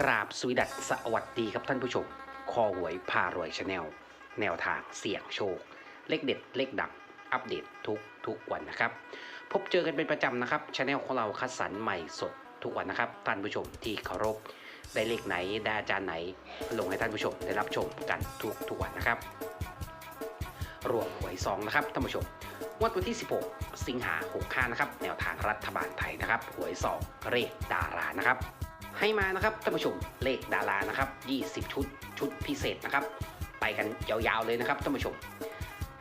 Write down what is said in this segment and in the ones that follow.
กราบสวีดัสสวัสดีครับท่านผู้ชม คอหวยพารวยชาแนล แนวทางเสี่ยงโชค เลขเด็ด เลขดัง อัปเดตทุกทุกวันนะครับ พบเจอกันเป็นประจำนะครับชาแนลของเราคัดสรรใหม่สดทุกวันนะครับ ท่านผู้ชมที่เคารพได้เลขไหนได้อาจารย์ไหน ลงให้ท่านผู้ชมได้รับชมกันทุกทุกวันนะครับรวมหวยซองนะครับท่านผู้ชมวดวันที่ 16 สิงหา65นะครับแนวทางรัฐบาลไทยนะครับหวยซองเลขดารานะครับ ให้มานะครับท่านผู้ชมเลขดารานะครับ20 ชุดชุดพิเศษนะครับ ไปกันยาวๆเลยนะครับท่านผู้ชม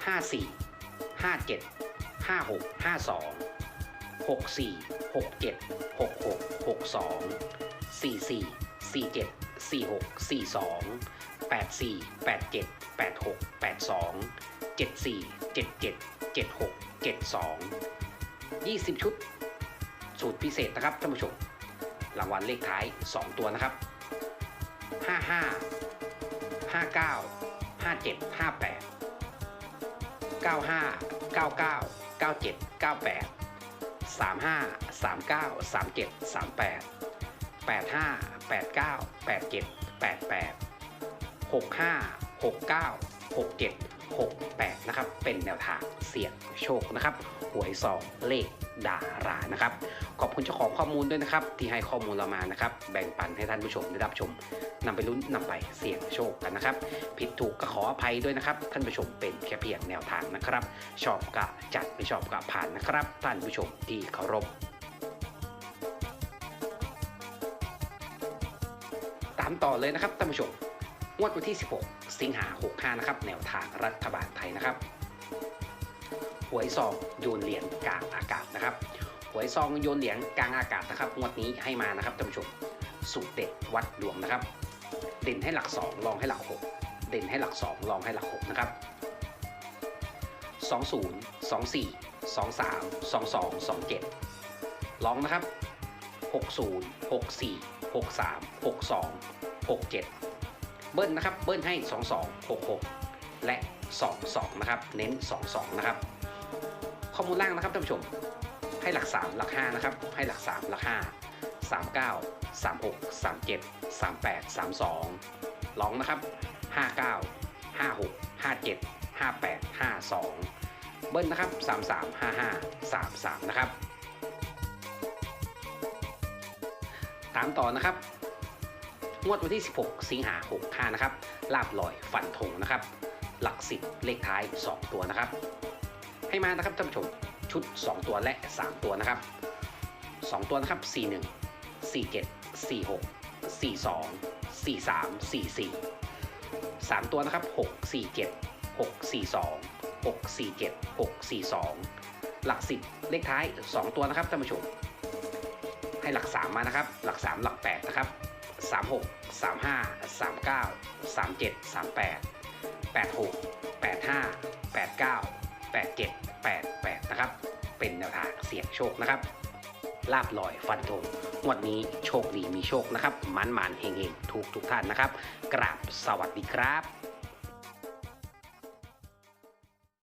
54 57 56 52 64 67 66 62 44 47 46 42 84 87 86 82 74 77 76 72 20 ชุด สูตรพิเศษนะครับท่านผู้ชม รางวัลเลขท้าย 2 ตัวนะครับ 55 59 57 58 95 99 97 98 35 39 37 38 85 89 87 88 65 69 67 68 นะครับ เป็นแนวทางเสี่ยงโชคนะครับ หวยซองเลขดารานะครับ ขอบคุณเจ้าของข้อมูลด้วยนะครับ ที่ให้ข้อมูลเรามานะครับ แบ่งปันให้ท่านผู้ชมได้รับชมนำไปลุ้นนำไปเสี่ยงโชคกันนะครับ ผิดถูกก็ขออภัยด้วยนะครับ ท่านผู้ชมเป็นแค่เพียงแนวทางนะครับ ชอบก็จัดไม่ชอบก็ผ่านนะครับ ท่านผู้ชมที่เคารพตามต่อเลยนะครับท่านผู้ชม งวดวันที่ 16 สิงหา65นะครับแนวทางรัฐบาลไทยนะครับหวยซองโยนเหรียญกลางอากาศนะครับหวยซองโยนเหรียญกลางอากาศนะครับงวดนี้ให้มานะครับท่านผู้ชมสูตรเด็ดวัดดวงนะครับ เด่นให้หลัก2รองให้หลัก 6 เด่นให้หลัก2รองให้หลัก 6 นะครับ 20 24 23 22 27 ลองนะครับ 60 64 63 62 67 เบิ้ลนะครับ เบิ้ลให้ 22 66 และ 22 นะครับ เน้น 22 นะครับ ข้อมูลล่างนะครับท่านผู้ชม ให้หลัก 3 หลัก 5 นะครับ ให้หลัก 3 หลัก 5 39 36 37 38 32ลองนะครับ 59 56 57 58 52 เบิ้ลนะครับ 33 55 33 นะครับ ตามต่อนะครับ งวดวันที่ 16 สิงหา65นะครับลาบลอยฟันธงนะครับ หลักสิบเลขท้าย 2 ตัวนะครับ ให้มานะครับท่านผู้ชมชุด 2 ตัวและ 3 ตัวนะครับ 2 ตัวนะครับ 41 47 46 42 43 44 3 ตัวนะครับ 6 47 6 42 6 47 6 42 หลักสิบเลขท้าย 2 ตัวนะครับท่านผู้ชม ให้หลัก 3 มานะครับ หลัก 3 หลัก 8 นะครับ 36 35 39 37 38 86 85 89 87 88 นะครับ เป็นแนวทางเสี่ยงโชคนะครับ ลาบลอยฟันธงงวดนี้โชคดีมีโชคนะครับ มันมันเองเฮงทุกทุกท่านนะครับ กราบสวัสดีครับ